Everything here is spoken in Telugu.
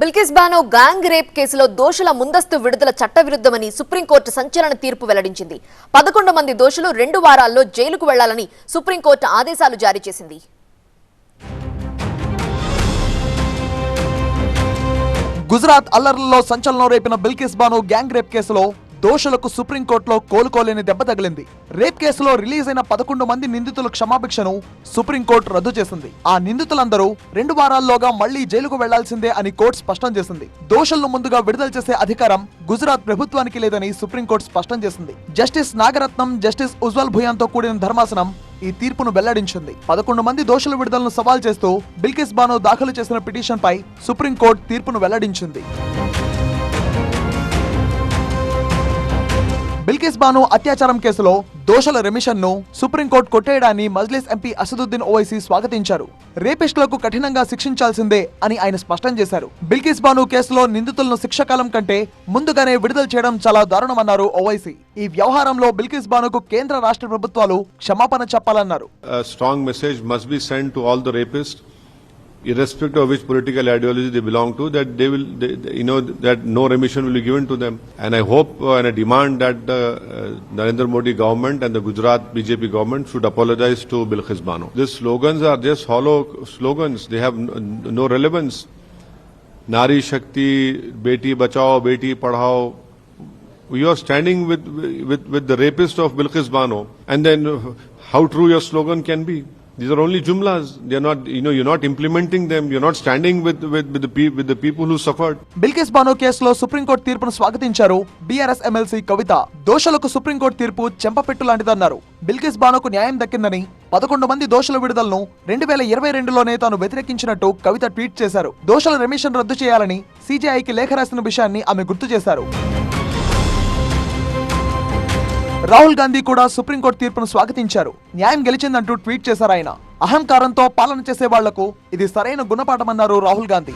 బిల్కిస్ బానో గ్యాంగ్ రేప్ కేసులో దోషుల ముందస్తు విడుదల చట్టవిరుద్ధమని సుప్రీంకోర్టు సంచలన తీర్పు వెల్లడించింది. పదకొండు మంది దోషులు రెండు వారాల్లో జైలుకు వెళ్ళాలని సుప్రీంకోర్టు ఆదేశాలు జారీ చేసింది. గుజరాత్ అల్లర్లలో సంచలనం రేపిన బిల్కిస్ బాను గ్యాంగ్ రేప్ కేసులో దోషులకు సుప్రీంకోర్టులో కోలుకోలేని దెబ్బ తగిలింది. రేప్ కేసులో రిలీజ్ అయిన పదకొండు మంది నిందితుల క్షమాభిక్షను సుప్రీంకోర్టు రద్దు చేసింది. ఆ నిందితులందరూ రెండు వారాల్లోగా మళ్ళీ జైలుకు వెళ్ళాల్సిందే అని కోర్టు స్పష్టం చేసింది. దోషులను ముందుగా విడుదల చేసే అధికారం గుజరాత్ ప్రభుత్వానికి లేదని సుప్రీంకోర్టు స్పష్టం చేసింది. జస్టిస్ నాగరత్నం జస్టిస్ ఉజ్వల్ భుయాన్తో కూడిన ధర్మాసనం ఈ తీర్పును వెల్లడించింది. పదకొండు మంది దోషుల విడుదలను సవాల్ చేస్తూ బిల్కిస్ బాను దాఖలు చేసిన పిటిషన్ పై సుప్రీంకోర్టు తీర్పును వెల్లడించింది. బిల్కిస్ బాను అత్యాచారం కేసులో దోషుల రెమిషన్ను సుప్రీంకోర్టు కొట్టేయడాన్ని మజ్లిస్ ఎంపీ అసదుద్దీన్ ఓవైసీ స్వాగతించారు. రేపిస్టులకు కఠినంగా శిక్షించాల్సిందే అని ఆయన స్పష్టం చేశారు. బిల్కిస్ బాను కేసులో నిందితులను శిక్షకాలం కంటే ముందుగానే విడుదల చేయడం చాలా దారుణమన్నారు ఓవైసీ. ఈ వ్యవహారంలో బిల్కిస్ బానుకు కేంద్ర రాష్ట్ర ప్రభుత్వాలు క్షమాపణ చెప్పాలన్నారు. Strong message message be send to all the rapist irrespective of which political ideology they belong to, that they will, they, they- you know, that no remission will be given to them. And I hope uh, and I demand that the uh, Narendra Modi government and the Gujarat BJP government should apologize to Bilkis Bano. These slogans are just hollow slogans. They have no, relevance. Nari Shakti, Beti Bachao, Beti Padhao, you are standing with, with, with the rapist of Bilkis Bano, and then uh, how true your slogan can be. These are only jumlas. They are not, you know, you're not implementing them. You're not standing with, with, with, the, pe- with the people who suffered. Bilkis Bano కేసులో సుప్రీంకోర్టు తీర్పును స్వాగతించారు బీఆర్ఎస్ ఎమ్మెల్సీ కవిత దోషులకు సుప్రీంకోర్టు తీర్పు చెంపపెట్టు లాంటిదన్నారు బిల్కిస్ బానోకు న్యాయం దక్కిందని పదకొండు మంది దోషుల విడుదలను రెండు వేల ఇరవై రెండులోనే తాను వ్యతిరేకించినట్టు కవిత ట్వీట్ చేశారు దోషుల రెమిషన్ రద్దు చేయాలని సీజీఐకి లేఖ రాసిన విషయాన్ని ఆమె గుర్తు చేశారు రాహుల్ గాంధీ కూడా సుప్రీంకోర్టు తీర్పును స్వాగతించారు. న్యాయం గెలిచిందంటూ ట్వీట్ చేశారు ఆయన. అహంకారంతో పాలన చేసే వాళ్ళకు ఇది సరైన గుణపాఠమన్నారు రాహుల్ గాంధీ.